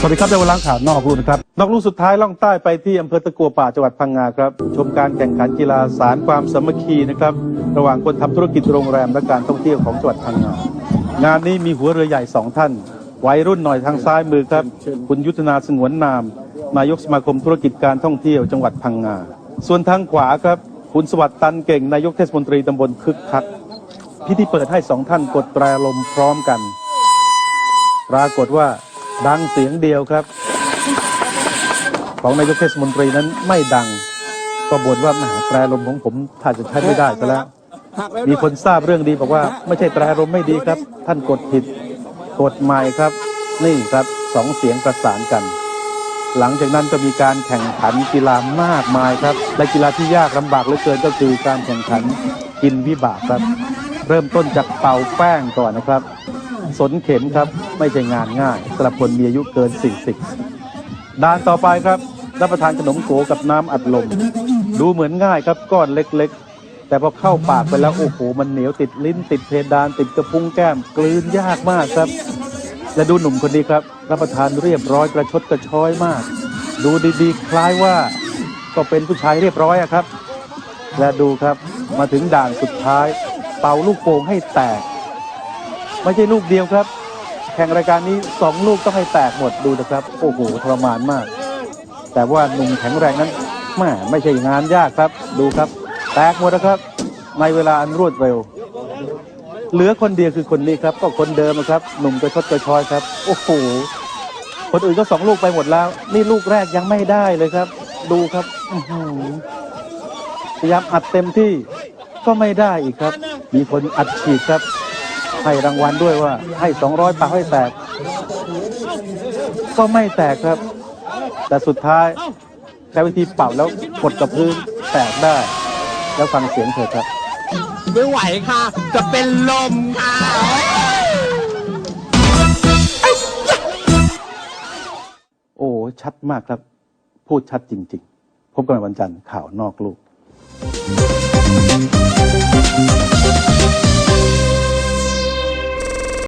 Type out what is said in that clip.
สวัสดีครับในวันล้างข่าวนอกลูกนะครับ นอกลูกสุดท้ายล่องใต้ไปที่อำเภอตะกัวป่าจังหวัดพังงาครับ ชมการแข่งขันกีฬาสารความสามัคคีนะครับ ระหว่างคนทำธุรกิจโรงแรมและการท่องเที่ยวของจังหวัดพังงา งานนี้มีหัวเรือใหญ่สองท่าน วัยรุ่นหน่อยทางซ้ายมือครับ คุณยุทธนาสงวนนาม นายกสมาคมธุรกิจการท่องเที่ยวจังหวัดพังงา ส่วนทางขวาครับ คุณสวัสดิ์ตันเก่งนายกเทศมนตรีตำบลคึกคัก พิธีเปิดให้สองท่านกดแตรลมพร้อมกัน ปรากฏว่าดังเสียงเดียวครับ ของนายกเทศมนตรีนั้นไม่ดัง ก็บ่นว่าแหมแตรลมของผมถ้าจะใช้ไม่ได้ซะแล้ว มีคนทราบเรื่องดีบอกว่าไม่ใช่แตรลมไม่ดีครับ ท่านกดผิดกดใหม่ครับ นี่ครับสองเสียงประสานกัน หลังจากนั้นก็มีการแข่งขันกีฬามากมายครับและกีฬาที่ยากลำบากเหลือเกินก็คือการแข่งขันกินวิบากครับ เริ่มต้นจากเป่าแป้งก่อนนะครับ สนเข็มครับไม่ใช่งานง่ายสำหรับคนมีอายุเกิน 40ด่านต่อไปครับรับประทานขนมโกกับน้ำอัดลม ดูเหมือนง่ายครับก้อนเล็กๆ แต่พอเข้าปากไปแล้วโอ้โหมันเหนียวติดลิ้นติดเพดานติดกระพุ้งแก้มกลืนยากมากครับ และดูหนุ่มคนนี้ครับ รับประทานเรียบร้อยกระชดกระช้อยมาก ดูดีๆ คล้ายว่าก็เป็นผู้ชายเรียบร้อยครับ และดูครับมาถึงด่านสุดท้าย เป่าลูกโป่งให้แตก ไม่ใช่ลูกเดียวครับ แข่งรายการนี้สองลูกต้องให้แตกหมดดูนะครับ โอ้โหทรมานมาก แต่ว่าหนุ่มแข็งแรงนั้นแม่ไม่ใช่งานยากครับ ดูครับ แตกหมดนะครับ ในเวลาอันรวดเร็ว เหลือคนเดียวคือคนนี้ครับ ก็คนเดิมครับ หนุ่มกระชดกระชอยครับ โอ้โห คนอื่นก็สองลูกไปหมดแล้ว นี่ลูกแรกยังไม่ได้เลยครับ ดูครับพยายามอัดเต็มที่ก็ไม่ได้อีกครับ มีคนอัดฉีดครับ ให้รางวัลด้วยว่า ให้สองร้อยปาให้แตก ก็ไม่แตกครับ แต่สุดท้ายใช้วิธีเป่าแล้วกดกับพื้นแตกได้ แล้วฟังเสียงเถอครับ ไม่ไหวค่ะ จะเป็นลมค่ะ โอ้ชัดมากครับ พูดชัดจริง ๆ พบกันใหม่วันจันทร์ข่าวนอกลูก